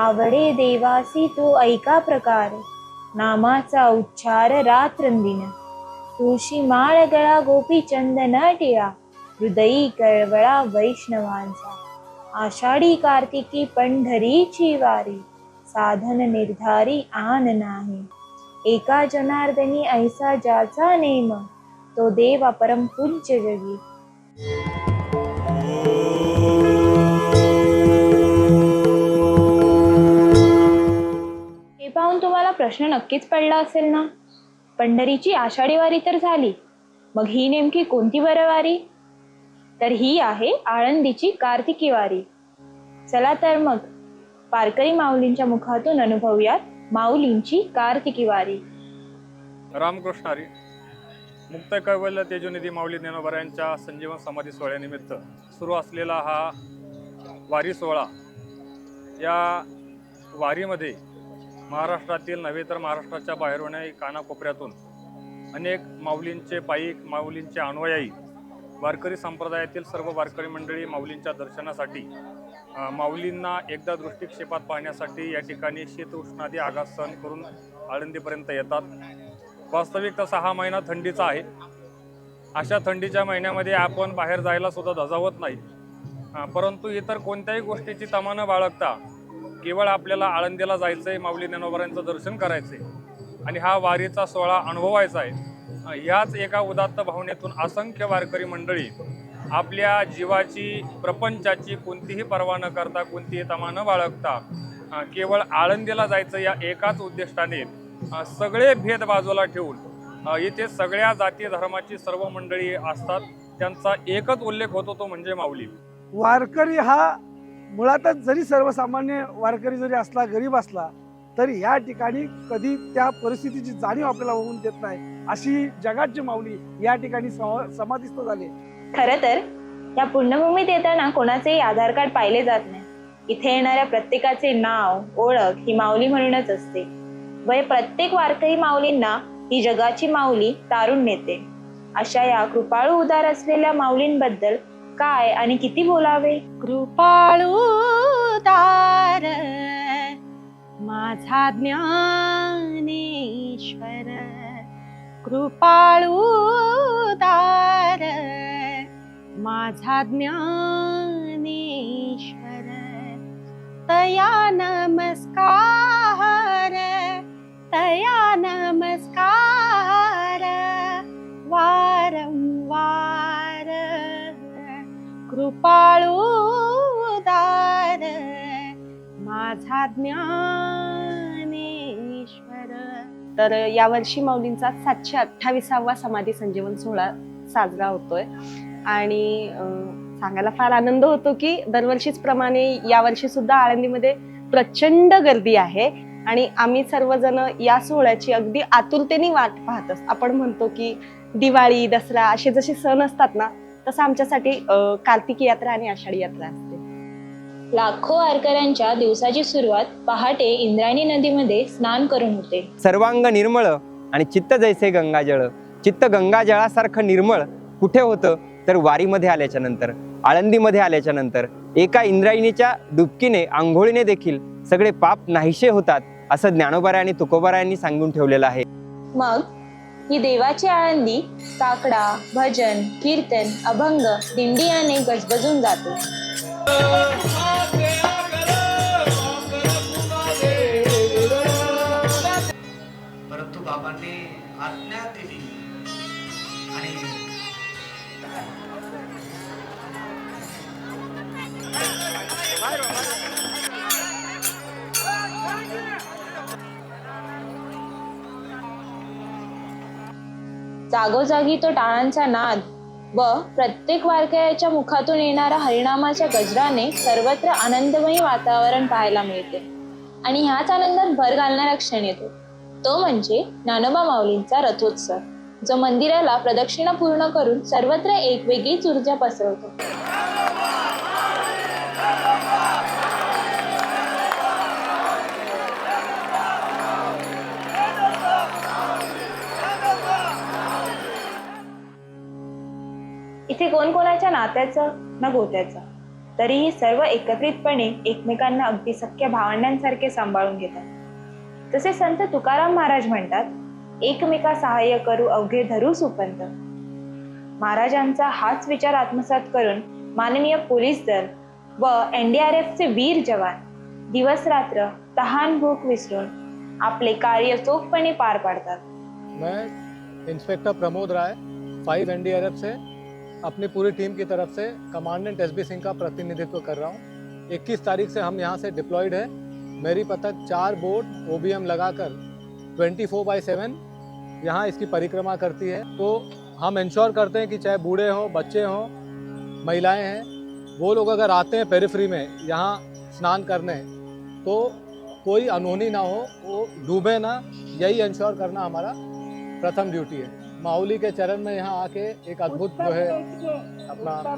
आवडे देवासी तो ऐका प्रकार. नामाचा उच्चार रात्रंदिन. तुळशी माळ गळा गोपी चंदन टिळा हृदयी कळवळा वैष्णवांचा. आषाढी कार्तिकी पंढरीची वारी. साधन निर्धारी आन नाही. एका जनार्दनी ऐसा ज्याचा नेम. तो देव परम पूज्य जगी. प्रश्न नक्कीच पडला असेल ना? पंढरीची आषाढी वारी तर झाली. मग ही नेमकी कोणती बरं वारी तर ही आहे आळंदीची कार्तिकी वारी चला तर मग पारकरी माऊलींच्या मुखातून अनुभवूयात माऊलींची कार्तिकी वारी रामकृष्ण हरी. मुक्त कैवल्य तेजोनिधी माऊली ज्ञानोबऱ्यांच्या संजीवन समाधी सोहळ्यानिमित्त सुरू असलेला हा वारी सोहळा या वारीमध्ये महाराष्ट्रातील नव्हे तर महाराष्ट्राच्या बाहेरूनही कानाकोपऱ्यातून अनेक माऊलींचे पायिक माऊलींचे अनुयायी वारकरी संप्रदायातील सर्व वारकरी मंडळी माऊलींच्या दर्शनासाठी माऊलींना एकदा दृष्टिक्षेपात पाहण्यासाठी या ठिकाणी शीत उष्णादी आघात सहन करून आळंदीपर्यंत येतात. वास्तविक तर सहा महिना थंडीचा आहे. अशा थंडीच्या महिन्यामध्ये आपण बाहेर जायला सुद्धा धजावत नाही. परंतु इतर कोणत्याही गोष्टीची तमा न बाळगता केवळ आपल्याला आळंदीला जायचंय माऊली ज्ञानोबरांचं दर्शन करायचंय. आणि हा वारीचा सोहळा अनुभवायचा आहे. ह्याच एका उदात्त भावनेतून असंख्य वारकरी मंडळी आपल्या जीवाची प्रपंचाची कोणतीही पर्वा न करता कोणतीही तमा न बाळगता केवळ आळंदीला जायचं या एकाच उद्दिष्टाने सगळे भेद बाजूला ठेवून इथे सगळ्या जाती धर्माची सर्व मंडळी असतात. त्यांचा एकच उल्लेख होतो तो म्हणजे माऊली. वारकरी हा मुळातच जरी सर्वसामान्य वारकरी जरी असला गरीब असला तरी या ठिकाणी कधी त्या परिस्थितीची जाणीव आपल्याला होऊन देत नाही. अशी जगाची माऊली या ठिकाणी सम- समाधिस्थ झाले. खर तर या पुण्यभूमीत येताना कोणाचेही आधार कार्ड पाहिले जात नाही. इथे येणाऱ्या प्रत्येकाचे नाव ओळख ही माऊली म्हणूनच असते. व प्रत्येक वारकरी माऊलींना ही जगाची माऊली तारून नेते. अशा या कृपाळू उदार असलेल्या माऊलींबद्दल काय आणि किती बोलावे? कृपाळूदार माझा ज्ञानेश्वर. कृपाळूदार माझा ज्ञानेश्वर. तया नमस्कार. कृपाळूदार माझा ज्ञानेश्वर. तर यावर्षी माऊलींचा सातशे अठ्ठावीसावा समाधी संजीवन सोहळा साजरा होतोय. आणि सांगायला फार आनंद होतो की दरवर्षीच प्रमाणे यावर्षी सुद्धा आळंदीमध्ये प्रचंड गर्दी आहे. आणि आम्ही सर्वजण या सोहळ्याची अगदी आतुरतेने वाट पाहत असतो. आपण म्हणतो की दिवाळी दसरा असे जसे सण असतात ना तसं आमच्यासाठी कार्तिकी यात्रा आणि आषाढी यात्रा असते. लाखो वारकऱ्यांच्या दिवसाची सुरुवात पहाटे इंद्रायणी नदीमध्ये स्नान करून होते. सर्वांग निर्मळ आणि चित्त जैसे गंगाजळ. चित्त गंगाजळासारखं निर्मळ कुठे होतं? तर वारीमध्ये आल्याच्यानंतर आळंदीमध्ये आल्याच्यानंतर. एका इंद्रायणीच्या डुबकीने आंघोळीने देखील सगळे पाप नाहीसे होतात असं ज्ञानोबारा आणि तुकोबारायांनी सांगून ठेवलेलं आहे. मग ही देवाची आळंदी काकडा भजन कीर्तन अभंग दिंडी याने गजबजून जाते. परंतु बाबांनी आज्ञा दिली. आणि जागोजागी तो टाळांचा नाद व प्रत्येक वारकऱ्याच्या मुखातून येणारा हरिणामाच्या गजराने सर्वत्र आनंदमयी वातावरण पाहायला मिळते. आणि ह्याच आनंदात भर घालणारा क्षण येतो. तो म्हणजे ज्ञानोबा माऊलींचा रथोत्सव जो मंदिराला प्रदक्षिणा पूर्ण करून सर्वत्र एक वेगळीच ऊर्जा पसरवतो. इथे कोण कोणाच्या नात्याचं? ना गोत्याचं. तरीही सर्व एकत्रितपणे एकमेकांना अगदी सख्या भावंडांसारखे सांभाळून घेतात. तसे संत तुकाराम महाराज म्हणतात एकमेका सहाय्य करू अवघे धरू सुपंत. महाराजांचा हाच विचार आत्मसात करून माननीय पोलीस दल व एनडीआरएफचे वीर जवान दिवस रात्र तहान भूक विसरून आपले कार्य चोखपणे पार पाडतात. मैं inspector Pramod Rai five NDRF से अपनी पूरी टीम की तरफ़ से कमांडेंट एसबी सिंह का प्रतिनिधित्व कर रहा हूँ। 21 तारीख से हम यहाँ से डिप्लॉयड है। मेरी पतक चार बोट ओबीएम लगाकर 24 फोर बाई सेवन यहाँ इसकी परिक्रमा करती है। तो हम इंश्योर करते हैं कि चाहे बूढ़े हों, बच्चे हों, महिलाएँ हैं, वो लोग अगर आते हैं पेरिफ्री में, यहाँ स्नान करने तो कोई अनहोनी ना हो, वो डूबे ना, यही इंश्योर करना हमारा प्रथम ड्यूटी है। माऊली के चरण में यहाँ आके एक अद्भुत जो है अपना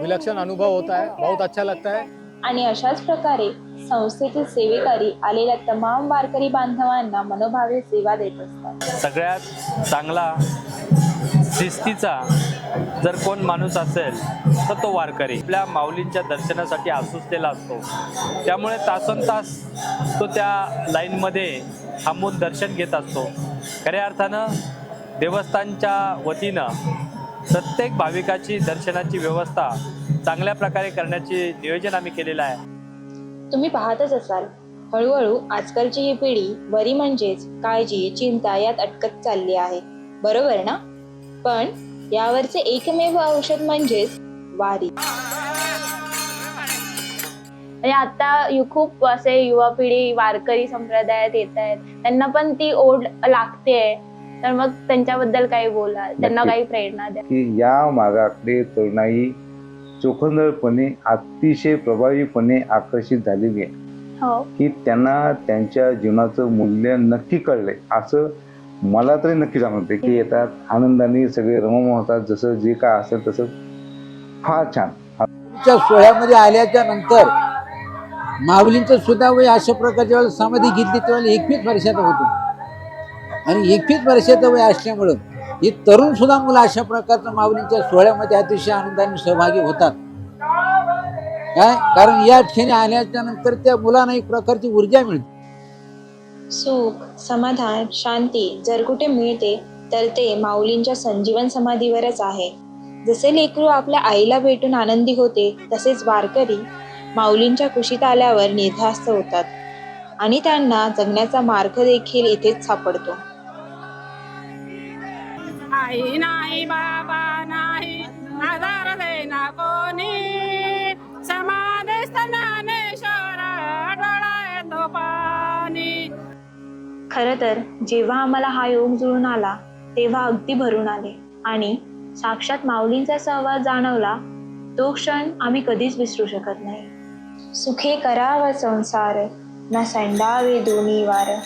विलक्षण अनुभव होता है बहुत अच्छा लगता है आणि अशाच प्रकारे संस्थेतील सेवेकरी आलेल्या तमाम वारकरी बांधवांना मनोभावे सेवा देत असतात सगळ्यात चांगला शिस्तीचा जर कोण माणूस असेल तर तो वारकरी आपल्या माऊलींच्या दर्शनासाठी आसुसलेला असतो त्यामुळे तासन तास तो त्या लाईनमध्ये थांबून दर्शन घेत असतो खऱ्या अर्थानं देवस्थानच्या वतीनं प्रत्येक भाविकाची दर्शनाची व्यवस्था चांगल्या प्रकारे करण्याचे नियोजन आम्ही केलेलं आहे. तुम्ही पाहतच असाल हळूहळू आजकालची ही पिढी बरी म्हणजेच काळजी चिंता यात अटकत चालली आहे. बरोबर ना? पण यावरचे एकमेव औषध म्हणजेच वारी. म्हणजे आता यु- खूप असे युवा पिढी वारकरी संप्रदायात येत आहेत त्यांना पण ती ओढ लागते तर मग त्यांच्याबद्दल काही बोला त्यांना. काही प्रेरणा द्या. की या मार्गाकडे तरुणाई चोखंदळपणे अतिशय प्रभावीपणे आकर्षित झालेली आहे. हो. की त्यांना त्यांच्या जीवनाचं मूल्य नक्की कळलंय. असं मला तरी नक्की जाणवते की येतात आनंदाने सगळे रमम होतात. जसं जे काय असेल तसं फार छान. सोहळ्यामध्ये आल्याच्यानंतर माऊलींचं सुद्धा वय अशा प्रकारच्या वेळेला समाधी घेतली त्यावेळेला एकवीस वर्षाचा होतो. आणि एकवीस वर्षाचं वय असल्यामुळं ही तरुण सुद्धा मुलं अशा प्रकारच्या माऊलींच्या सोहळ्यामध्ये अतिशय आनंदाने सहभागी होतात. काय? कारण या ठिकाणी आल्याच्यानंतर त्या मुलांना एक प्रकारची ऊर्जा मिळते. सुख समाधान शांती जर कुठे मिळते तर ते माऊलींच्या संजीवन समाधीवरच आहे. जसे लेकरू आपल्या आईला भेटून आनंदी होते तसेच वारकरी माऊलींच्या कुशीत आल्यावर निर्धास्त होतात आणि त्यांना जगण्याचा मार्ग देखील इथेच सापडतो. आई नाही बाबा नाही. आधार देना कोणी. समाधीस्थ ज्ञानेश्वर डोळा तो पाणी. खरं तर जेव्हा आम्हाला हा योग जुळून आला तेव्हा अगदी भरून आले. आणि साक्षात माऊलींचा सहवास जाणवला तो क्षण आम्ही कधीच विसरू शकत नाही. सुखे कराव संसार न संडावे दोन्ही वार.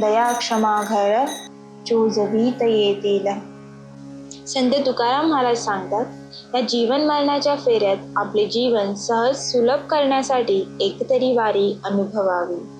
दया क्षमा घर चोजवीत येतील. संत तुकाराम महाराज सांगतात या जीवन मरणाच्या फेऱ्यात आपले जीवन सहज सुलभ करण्यासाठी एकतरी वारी अनुभवावी.